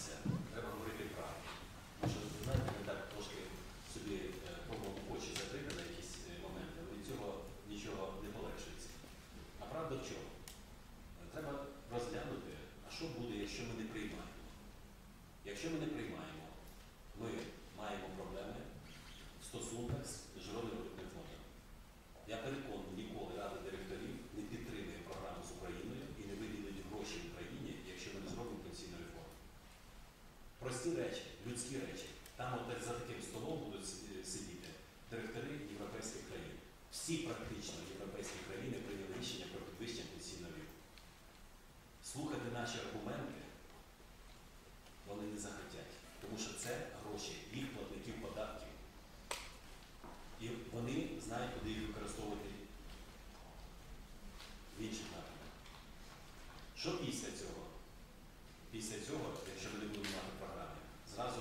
боятися, треба говорити правду. Що, знаєте, ми так трошки собі е, пробуємо очі закрити на якісь е, моменти, але від цього нічого не полегшується. А правда в чому? Е, Треба розглянути, а що буде, якщо ми не приймаємо. Якщо ми не приймаємо, ми маємо проблеми в стосунках міжнародним валютним фондом. Я переконаний, ніколи Рада директорів не підтримує програму з Україною і не виділить гроші в Україні, якщо ми не зробимо пенсійну реформу. Прості речі, людські речі. Там от за таким столом будуть сидіти директори європейських країн. Всі практично європейські країни прийняли рішення про підвищення пенсійного віку. Слухати наші аргументи вони не захотять, тому що це гроші їх платників податків. І вони знають, куди їх використовувати в інших напрямках. Що після цього? Після цього, якщо не будемо мати програми, зразу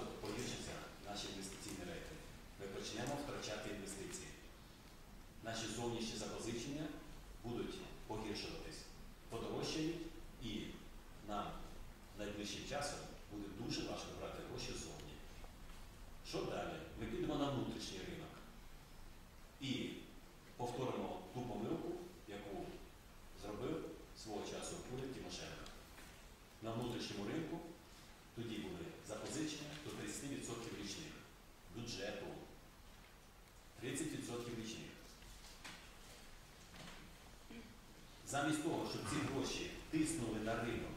Замість того, щоб ці гроші тиснули на ринок,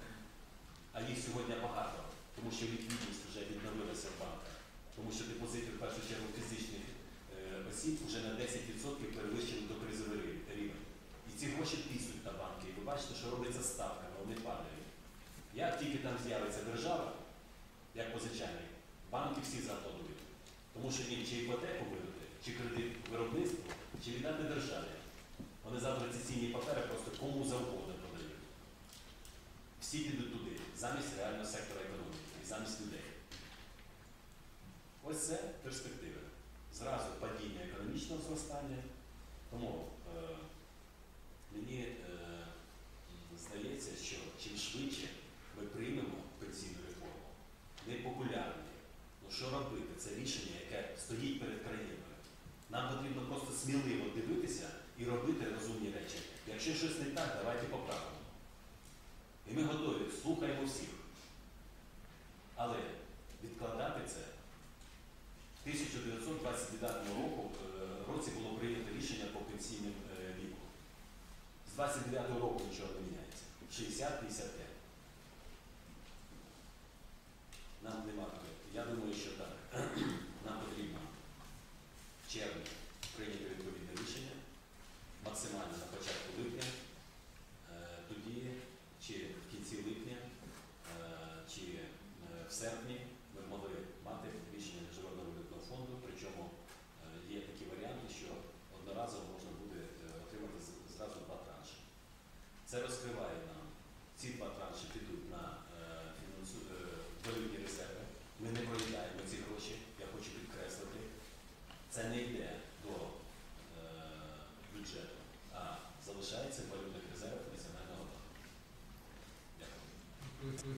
а їх сьогодні багато, тому що ліквідність вже відновилася в банках, тому що депозити в першу чергу фізичних е, осіб вже на 10% перевищили до кризовий рівень. І ці гроші тиснуть на банки. І ви бачите, що робиться ставками, вони падають. Як тільки там з'явиться держава, як позичальник, банки всі зааплодують. Тому що їм чи іпотеку видати, чи кредит виробництву, чи віддати державі. Вони завтра ці цінні папери просто кому завгодно продають. Всі підуть туди, замість реального сектора економіки і замість людей. Ось це перспективи. Зразу падіння економічного зростання. Тому е, мені е, здається, що чим швидше ми приймемо пенсійну реформу, непопулярні, ну що робити? Це рішення, яке стоїть перед країною. Нам потрібно просто сміливо дивитися і робити розумні речі. Якщо щось не так, давайте поправимо. І ми готові, слухаємо всіх. Але відкладати це в 1929 року, е, році було прийнято рішення по пенсійним е, віку. З 29 року нічого не міняється. 60-55. Нам немає. бюджету, а залишається валютних резервів національного банку. Дякую.